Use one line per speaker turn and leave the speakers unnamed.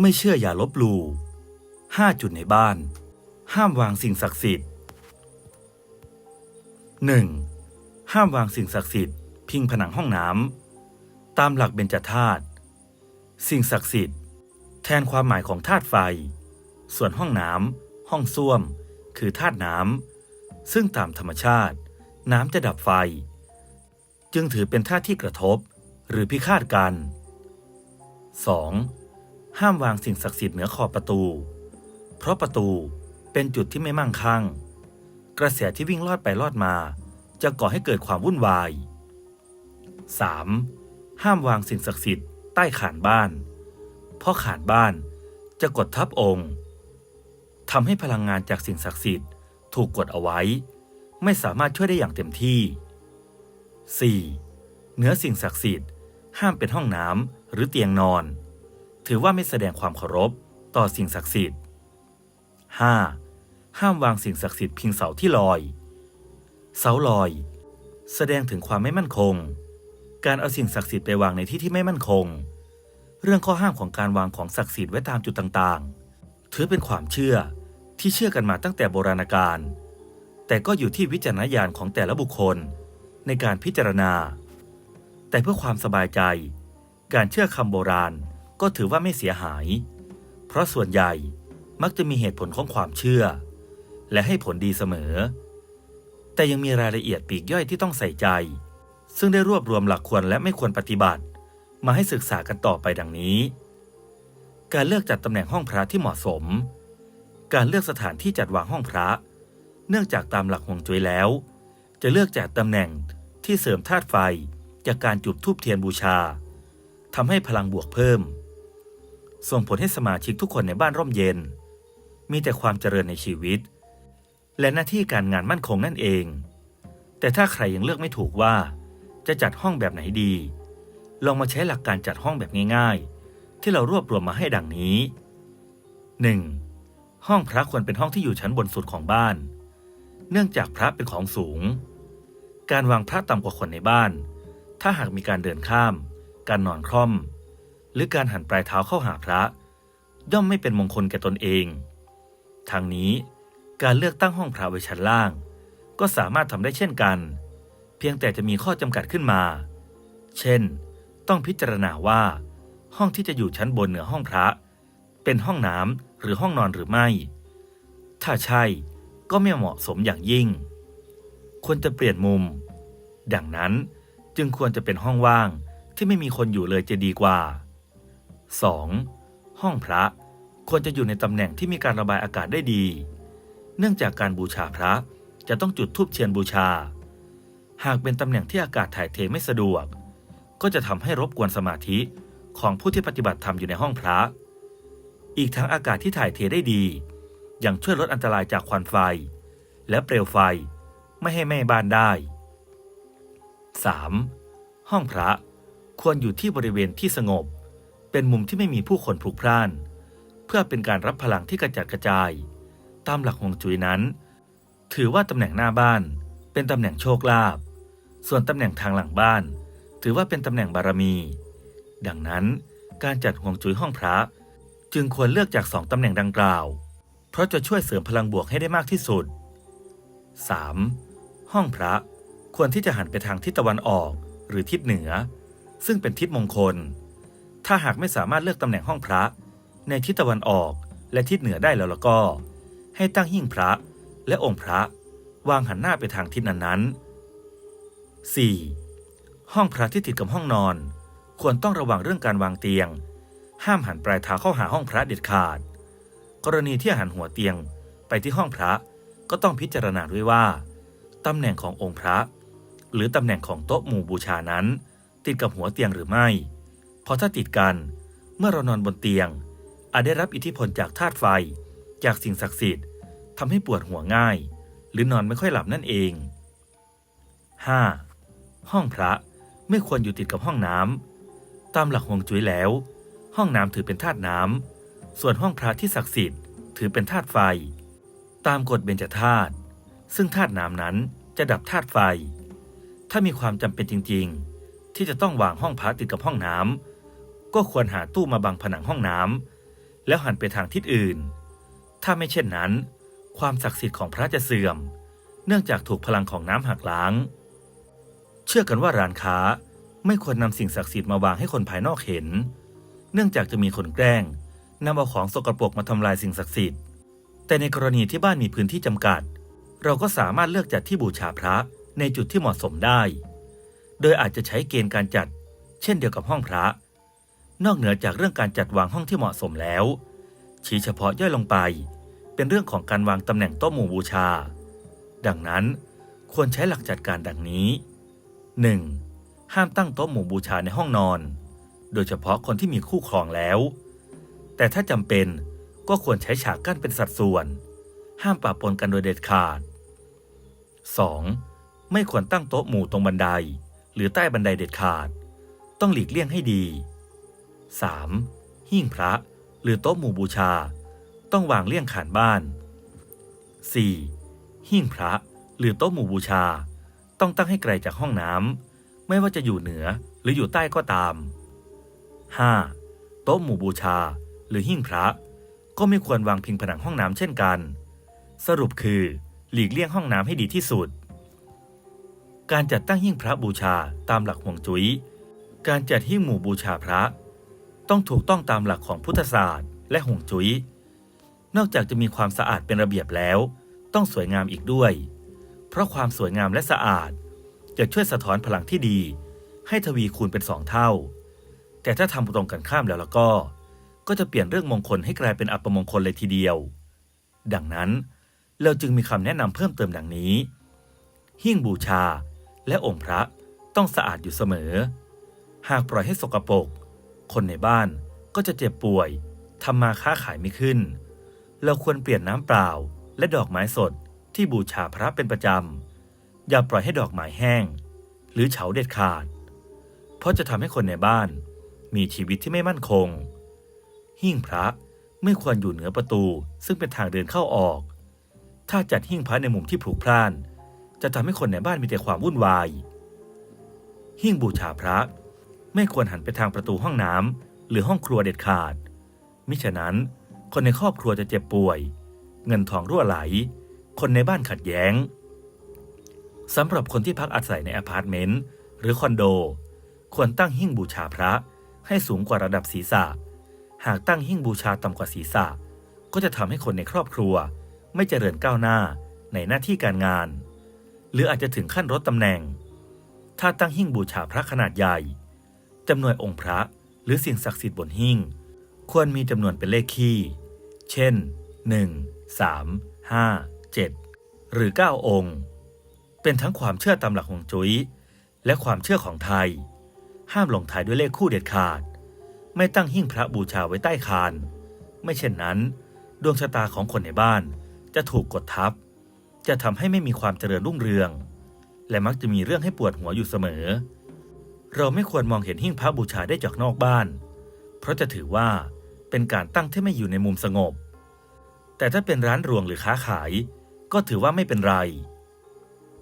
ไม่เชื่ออย่าลบหลู่ห้าจุดในบ้าน ห้ามวางสิ่งศักดิ์สิทธิ์หนึ่งห้ามวางสิ่งศักดิ์สิทธิ์พิงผนังห้องน้ำตามหลักเบญจธาตุสิ่งศักดิ์สิทธิ์ แทนความหมายของธาตุไฟ ส่วนห้องน้ำห้องส้วม คือธาตุน้ำซึ่งตามธรรมชาติ น้ำจะดับไฟ จึงถือเป็นธาตุที่กระทบ หรือพิฆาตกัน 2. ห้ามวางสิ่งศักดิ์สิทธิ์เหนือขอบประตู เพราะประตูเป็นจุดที่ไม่มั่งคั่ง กระแสที่วิ่งลอดไปลอดมา จะก่อให้เกิดความวุ่นวาย 3. ห้ามวางสิ่งศักดิ์สิทธิ์ใต้ขานบ้าน เพราะขานบ้านจะกดทับองค์ทำให้พลังงานจากสิ่งศักดิ์สิทธิ์ถูกกดเอาไว้ ไม่สามารถช่วยได้อย่างเต็มที่ 4. เหนือสิ่งศักดิ์สิทธิ์ห้ามเป็นห้องน้ำหรือเตียงนอน ถือว่าไม่แสดงความเคารพต่อสิ่งศักดิ์สิทธิ์ 5. ห้ามวางสิ่งศักดิ์สิทธิ์พิงเสาที่ลอย เสาลอย แสดงถึงความไม่มั่นคง การเอาสิ่งศักดิ์สิทธิ์ไปวางในที่ที่ไม่มั่นคง เรื่องข้อห้ามของการวางของศักดิ์สิทธิ์ไว้ตามจุดต่างๆ ถือเป็นความเชื่อที่เชื่อกันมาตั้งแต่โบราณกาล แต่ก็อยู่ที่วิจารณญาณของแต่ละบุคคลในการพิจารณา แต่เพื่อความสบายใจ การเชื่อคำโบราณ ก็ถือว่าไม่เสียหาย เพราะส่วนใหญ่มักจะมีเหตุผลของความเชื่อ และให้ผลดีเสมอ แต่ยังมีรายละเอียดปีกย่อยที่ต้องใส่ใจ ซึ่งได้รวบรวมหลักควรและไม่ควรปฏิบัติ มาให้ศึกษากันต่อไปดังนี้ การเลือกจัดตำแหน่งห้องพระที่เหมาะสม การเลือกสถานที่จัดวางห้องพระ เนื่องจากตามหลักฮวงจุ้ยแล้ว จะเลือกจัดตำแหน่งที่เสริมธาตุไฟจากการจุดธูปเทียนบูชาทำให้พลังบวกเพิ่ม ส่งผลให้สมาชิกทุกคนในบ้านร่มเย็น มีแต่ความเจริญในชีวิต และหน้าที่การงานมั่นคงนั่นเอง แต่ถ้าใครยังเลือกไม่ถูกว่าจะจัดห้องแบบไหนดี ลองมาใช้หลักการจัดห้องแบบง่ายๆ ที่เรารวบรวมมาให้ดังนี้ 1. ห้องพระควรเป็นห้องที่อยู่ชั้นบนสุดของบ้าน เนื่องจากพระเป็นของสูง การวางพระต่ำกว่าคนในบ้าน ถ้าหากมีการเดินข้าม การนอนคล่อม หรือการหันปลายเท้าเข้าหาพระ ย่อมไม่เป็นมงคลแก่ตนเอง ทางนี้การเลือกตั้งห้องพระไว้ชั้นล่าง ก็สามารถทำได้เช่นกัน เพียงแต่จะมีข้อจำกัดขึ้นมา เช่น ต้องพิจารณาว่า ห้องที่จะอยู่ชั้นบนเหนือห้องพระ เป็นห้องน้ำหรือห้องนอนหรือไม่ ถ้าใช่ก็ไม่เหมาะสมอย่างยิ่ง ควรจะเปลี่ยนมุม ดังนั้นจึงควรจะเป็นห้องว่างที่ไม่มีคนอยู่เลยจะดีกว่า 2. ห้องพระควรจะอยู่ในตำแหน่งที่มีการระบายอากาศได้ดี เนื่องจากการบูชาพระจะต้องจุดธูปเทียนบูชา หากเป็นตำแหน่งที่อากาศถ่ายเทไม่สะดวก ก็จะทำให้รบกวนสมาธิของผู้ที่ปฏิบัติธรรมอยู่ในห้องพระ อีกทั้งอากาศที่ถ่ายเทได้ดี ยังช่วยลดอันตรายจากควันไฟ และเปลวไฟไม่ให้ไหม้บ้านได้ 3. ห้องพระควรอยู่ที่บริเวณที่สงบ เป็นมุมที่ไม่มีผู้คนพลุกพล่าน เพื่อเป็นการรับพลังที่กระจัดกระจาย ตามหลักฮวงจุ้ยนั้น ถือว่าตำแหน่งหน้าบ้าน เป็นตำแหน่งโชคลาภส่วนตำแหน่งทางหลังบ้าน ถือว่าเป็นตำแหน่งบารมี ดังนั้นการจัดฮวงจุ้ยห้องพระ จึงควรเลือกจากสองตำแหน่งดังกล่าว เพราะจะช่วยเสริมพลังบวกให้ได้มากที่สุด 3. ห้องพระควรที่จะหันไปทางทิศตะวันออกหรือทิศเหนือ ซึ่งเป็นทิศมงคล ถ้าหากไม่สามารถเลือกตำแหน่งห้องพระ ในทิศตะวันออกและทิศเหนือได้แล้วล้วก็ ให้ตั้งหิ้งพระและองค์พระวางหันหน้าไปทางทิศนั้นๆ 4. ห้องพระที่ติดกับห้องนอน ควรต้องระวังเรื่องการวางเตียง ห้ามหันปลายเท้าเข้าหาห้องพระเด็ดขาด กรณีที่หันหัวเตียงไปที่ห้องพระก็ต้องพิจารณาด้วยว่าตำแหน่งขององค์พระ หรือตำแหน่งของโต๊ะหมู่บูชานั้น ติดกับหัวเตียงหรือไม่ พราะถ้าติดกัน เมื่อเรานอนบนเตียง อาจได้รับอิทธิพลจากธาตุไฟ จากสิ่งศักดิ์สิทธิ์ทำให้ปวดหัวง่าย หรือนอนไม่ค่อยหลับนั่นเอง 5. ห้องพระไม่ควรอยู่ติดกับห้องน้ำตามหลักฮวงจุ้ยแล้ว ห้องน้ำถือเป็นธาตุน้ำส่วนห้องพระที่ศักดิ์สิทธิ์ถือเป็นธาตุไฟ ตามกฎเบญจธาตุซึ่งธาตุน้ำนั้นจะดับธาตุไฟ ถ้ามีความจำเป็นจริง ๆ ที่จะต้องวางห้องพระติดกับห้องน้ำ ก็ควรหาตู้มาบังผนังห้องน้ำแล้วหันไปทางทิศอื่น ถ้าไม่เช่นนั้น ความศักดิ์สิทธิ์ของพระจะเสื่อม เนื่องจากถูกพลังของน้ำหักล้าง เชื่อกันว่าร้านค้าไม่ควรนำสิ่งศักดิ์สิทธิ์มาวางให้คนภายนอกเห็น เนื่องจากจะมีคนแกล้งนำเอาของสกปรกมาทำลายสิ่งศักดิ์สิทธิ์ แต่ในกรณีที่บ้านมีพื้นที่จำกัด เราก็สามารถเลือกจัดที่บูชาพระในจุดที่เหมาะสมได้ โดยอาจจะใช้เกณฑ์การจัด เช่นเดียวกับห้องพระ นอกเหนือจากเรื่องการจัดวางห้องที่เหมาะสมแล้ว ชี้เฉพาะย่อยลงไป เป็นเรื่องของการวางตำแหน่งโต๊ะหมู่บูชา ดังนั้นควรใช้หลักจัดการดังนี้ 1. ห้ามตั้งโต๊ะหมู่บูชาในห้องนอน โดยเฉพาะคนที่มีคู่ครองแล้ว แต่ถ้าจำเป็นก็ควรใช้ฉากกั้นเป็นสัดส่วน ห้ามปะปนกันโดยเด็ดขาด 2. ไม่ควรตั้งโต๊ะหมู่ตรงบันได หรือใต้บันไดเด็ดขาด ต้องหลีกเลี่ยงให้ดี 3. หิ้งพระหรือโต๊ะหมู่บูชา ต้องวางเลี่ยงขานบ้าน 4. หิ้งพระหรือโต๊ะหมู่บูชา ต้องตั้งให้ไกลจากห้องน้ำไม่ว่าจะอยู่เหนือหรืออยู่ใต้ก็ตาม 5. โต๊ะหมู่บูชา หรือหิ้งพระ ก็ไม่ควรวางพิงผนังห้องน้ำเช่นกัน สรุปคือ หลีกเลี่ยงห้องน้ำให้ดีที่สุด การจัดตั้งหิ้งพระบูชาตามหลักห่วงจุ้ยการจัดหิ้งหมู่บูชาพระ ต้องถูกต้องตามหลักของพุทธศาสตร์ และห่วงจุ้ย นอกจากจะมีความสะอาดเป็นระเบียบแล้ว ต้องสวยงามอีกด้วย เพราะความสวยงามและสะอาด จะช่วยสะท้อนพลังที่ดี ให้ทวีคูณเป็นสองเท่า แต่ถ้าทำตรงกันข้ามแล้วแล้วก็ ก็จะเปลี่ยนเรื่องมงคลให้กลายเป็นอัปมงคลเลยทีเดียว ดังนั้นเราจึงมีคำแนะนำเพิ่มเติมดังนี้ หิ้งบูชาและองค์พระต้องสะอาดอยู่เสมอ หากปล่อยให้สกปรก คนในบ้านก็จะเจ็บป่วยทำมาค้าขายไม่ขึ้น เราควรเปลี่ยนน้ำเปล่าและดอกไม้สดที่บูชาพระเป็นประจำ อย่าปล่อยให้ดอกไม้แห้ง หรือเฉาเด็ดขาด เพราะจะทำให้คนในบ้านมีชีวิตที่ไม่มั่นคง หิ้งพระไม่ควรอยู่เหนือประตูซึ่งเป็นทางเดินเข้าออก ถ้าจัดหิ้งพระในมุมที่ผลุพล่าน จะทำให้คนในบ้านมีแต่ความวุ่นวาย หิ้งบูชาพระ ไม่ควรหันไปทางประตูห้องน้ำหรือห้องครัวเด็ดขาด มิฉะนั้น คนในครอบครัวจะเจ็บป่วย เงินทองรั่วไหล คนในบ้านขัดแย้งสำหรับคนที่พักอาศัยในอพาร์ตเมนต์หรือคอนโด ควรตั้งหิ้งบูชาพระให้สูงกว่าระดับศีรษะ หากตั้งหิ้งบูชาต่ำกว่าศีรษะ ก็จะทำให้คนในครอบครัว ไม่เจริญก้าวหน้าในหน้าที่การงาน หรืออาจจะถึงขั้นลดตำแหน่ง ถ้าตั้งหิ้งบูชาพระขนาดใหญ่ จำนวนองค์พระหรือสิ่งศักดิ์สิทธิ์บนหิ้ง ควรมีจำนวนเป็นเลขคี่ เช่น 1 3 5 7 หรือ 9 องค์ เป็นทั้งความเชื่อตามหลักฮวงจุ้ยและความเชื่อของไทย ห้ามลงท้ายด้วยเลขคู่เด็ดขาด ไม่ตั้งหิ้งพระบูชาไว้ใต้คาน ไม่เช่นนั้น ดวงชะตาของคนในบ้านจะถูกกดทับ จะทำให้ไม่มีความเจริญรุ่งเรือง และมักจะมีเรื่องให้ปวดหัวอยู่เสมอ เราไม่ควรมองเห็นหิ้งพระบูชาได้จากนอกบ้าน เพราะจะถือว่าเป็นการตั้งที่ไม่อยู่ในมุมสงบ แต่ถ้าเป็นร้านรวงหรือค้าขาย ก็ถือว่าไม่เป็นไร